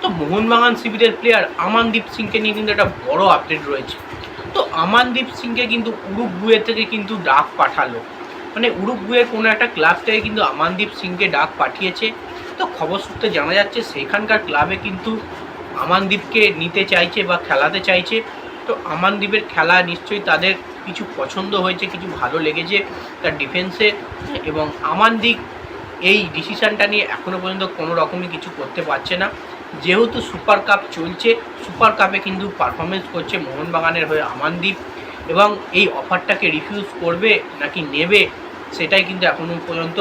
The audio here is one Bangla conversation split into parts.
তো মোহনবাগান শিবিরের প্লেয়ার আমানদীপ সিংকে নিয়ে কিন্তু একটা বড় আপডেট রয়েছে। তো আমানদীপ সিংকে কিন্তু উরুগুয়ে থেকে কিন্তু ডাক পাঠালো। মানে উরুগুয়ের কোনো একটা ক্লাব থেকে কিন্তু আমানদীপ সিংকে ডাক পাঠিয়েছে। তো খবর সূত্রে জানা যাচ্ছে সেখানকার ক্লাবে কিন্তু আমানদীপকে নিতে চাইছে বা খেলাতে চাইছে। তো আমানদীপের খেলা নিশ্চয়ই তাদের কিছু পছন্দ হয়েছে, কিছু ভালো লেগেছে তার ডিফেন্সে এবং আমানদীপ এই ডিসিশানটা নিয়ে এখনও পর্যন্ত কোনো রকমই কিছু করতে পারছে না। যেহেতু সুপার কাপ চলছে, সুপার কাপে কিন্তু পারফরমেন্স করছে মোহনবাগানের হয়ে আমানদীপ এবং এই অফারটাকে রিফিউজ করবে নাকি নেবে সেটাই কিন্তু এখনও পর্যন্ত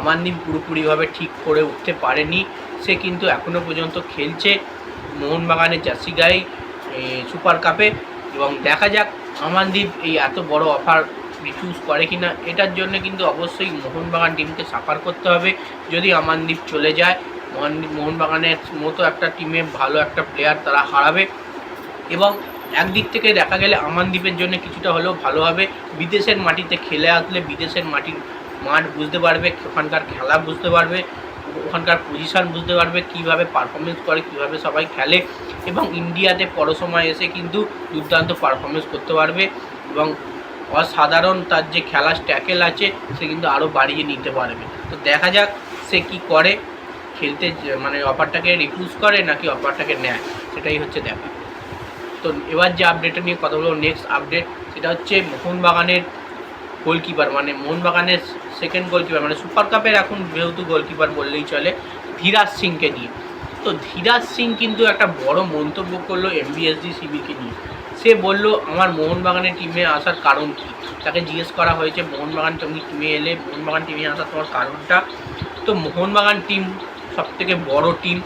আমানদীপ পুরোপুরিভাবে ঠিক করে উঠতে পারেনি। সে কিন্তু এখনও পর্যন্ত খেলছে মোহনবাগানের জার্সি গায়ে সুপার কাপে এবং দেখা যাক আমানদীপ এই এত বড় অফার রিফিউজ করে কিনা। এটার জন্য কিন্তু অবশ্যই মোহনবাগান টিমকে সাফার করতে হবে। যদি আমানদীপ চলে যায় মোহনবাগানের মতো একটা টিমে ভালো একটা প্লেয়ার তারা হারাবে এবং একদিক থেকে দেখা গেলে আমানদ্বীপের জন্য কিছুটা হলেও ভালো হবে। বিদেশের মাটিতে খেলে আসলে বিদেশের মাটির মাঠ বুঝতে পারবে, ওখানকার খেলা বুঝতে পারবে, ওখানকার পজিশন বুঝতে পারবে, কীভাবে পারফরমেন্স করে, কীভাবে সবাই খেলে এবং ইন্ডিয়াতে পর সময় এসে কিন্তু দুর্দান্ত পারফরমেন্স করতে পারবে এবং অসাধারণ তার যে খেলার স্ট্যাকেল আছে সে কিন্তু আরও বাড়িয়ে নিতে পারবে। তো দেখা যাক সে কি করে। খেলতে মানে অফারটাকে রিফিউজ করে নাকি অফারটাকে নেয়, সেটাই হচ্ছে দেখা। তো এবার যে আপডেটটা নিয়ে কথা বলব নেক্সট আপডেট সেটা হচ্ছে মোহনবাগানের গোলকিপার মানে মোহনবাগানের সেকেন্ড গোলকিপার মানে সুপার কাপের এখন যেহেতু গোলকিপার বললেই চলে, ধীরাজ সিংকে নিয়ে। তো ধীরাজ সিং কিন্তু একটা বড় মন্তব্য করল এমবিএসডি শিবিরকে নিয়ে। সে বলল, আমার মোহনবাগানের টিমে আসার কারণ কী? তাকে জিজ্ঞেস করা হয়েছে, মোহনবাগান তুমি টিমে এলে, মোহনবাগান টিমে আসার তোমার কারণটা? তো মোহনবাগান টিম সবথেকে বড় টিম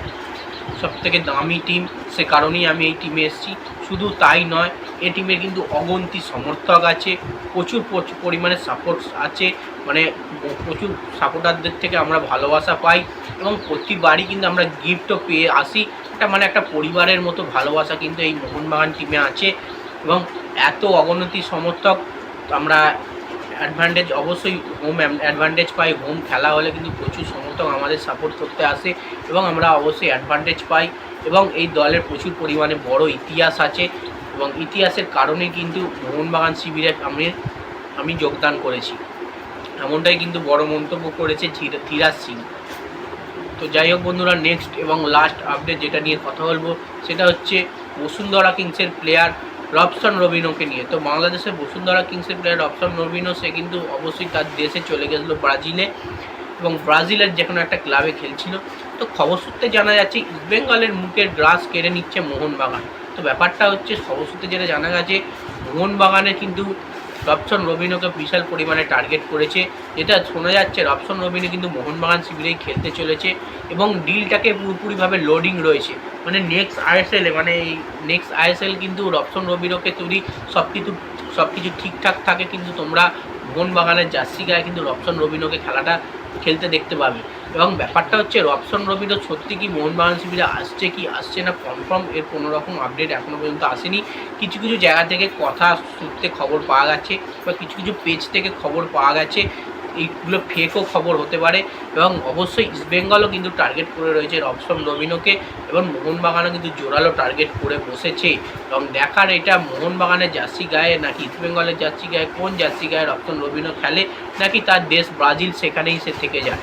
সবথেকে দামি টিম সে কারণেই আমি এই টিমে এসেছি। শুধু তাই নয়, এই টিমের কিন্তু অগন্তি সমর্থক আছে, প্রচুর প্রচুর পরিমাণে সাপোর্ট আছে মানে প্রচুর সাপোর্টারদের থেকে আমরা ভালোবাসা পাই এবং প্রতিবারই কিন্তু আমরা গিফটও পেয়ে আসি। এটা মানে একটা পরিবারের মতো ভালোবাসা কিন্তু এই মোহনবাগান টিমে আছে এবং এত অগণতি সমর্থক, আমরা অ্যাডভান্টেজ অবশ্যই হোম অ্যাডভান্টেজ পাই। হোম খেলা হলে কিন্তু প্রচুর সমর্থক আমাদের সাপোর্ট করতে আসে এবং আমরা অবশ্যই অ্যাডভান্টেজ পাই এবং এই দলের প্রচুর পরিমাণে বড় ইতিহাস আছে এবং ইতিহাসের কারণে কিন্তু মোহনবাগান শিবিরে আমি আমি যোগদান করেছি। এমনটাই কিন্তু বড় মন্তব্য করেছে ধীর- ধীরাজ সিং। তো যাই হোক বন্ধুরা নেক্সট এবং লাস্ট আপডেট যেটা নিয়ে কথা বলব, সেটা হচ্ছে বসুন্ধরা কিংসের প্লেয়ার রবসন রবিনোকে নিয়ে। তো বাংলাদেশের বসুন্ধরা কিংসের প্লেয়ার রবসন রবিনো, সে কিন্তু অবশ্যই তার দেশে চলে গেছিল ব্রাজিলে এবং ব্রাজিলের যে কোনো একটা ক্লাবে খেলছিল। তো খবর সূত্রে জানা যাচ্ছে ইস্টবেঙ্গলের মুখের গ্রাস কেড়ে নিচ্ছে মোহনবাগান। তো ব্যাপারটা হচ্ছে, খবর সূত্রে যেটা জানা গেছে মোহনবাগানে কিন্তু রবসন রবিনোকে বিশাল পরিমাণে টার্গেট করেছে। যেটা শোনা যাচ্ছে রবসন রবিনো কিন্তু মোহনবাগান শিবিরেই খেলতে চলেছে এবং ডিলটাকে পুরোপুরিভাবে লোডিং রয়েছে। মানে নেক্সট আইএসএলে মানে এই নেক্সট আইএসএল কিন্তু রবসন রবিনোকে তৈরি সব কিছু সব কিছু ঠিকঠাক থাকে, কিন্তু তোমরা মোহনবাগানের জার্সি গায়ে কিন্তু রবসন রবিনোকে খেলাটা খেলতে দেখতে পাবে। এবং ব্যাপারটা হচ্ছে, রবসন রবিনো সত্যি কি মোহনবাগান শিবিরে আসছে কি আসছে না কনফার্ম এর কোনো রকম আপডেট এখনও পর্যন্ত আসেনি। কিছু কিছু জায়গা থেকে কথা সূত্রে খবর পাওয়া গেছে বা কিছু কিছু পেজ থেকে খবর পাওয়া গেছে। এইগুলো ফেকও খবর হতে পারে এবং অবশ্যই ইস্টবেঙ্গলও কিন্তু টার্গেট করে রয়েছে রবসন রবিনোকে এবং মোহনবাগানও কিন্তু জোরালো টার্গেট করে বসেছে। এবং দেখার এটা মোহনবাগানের জার্সি গায়ে নাকি ইস্টবেঙ্গলের জার্সি গায়ে, কোন জার্সি গায়ে রবসন রবিনো খেলে? নাকি তার দেশ ব্রাজিল সেখানেই সে থেকে যায়?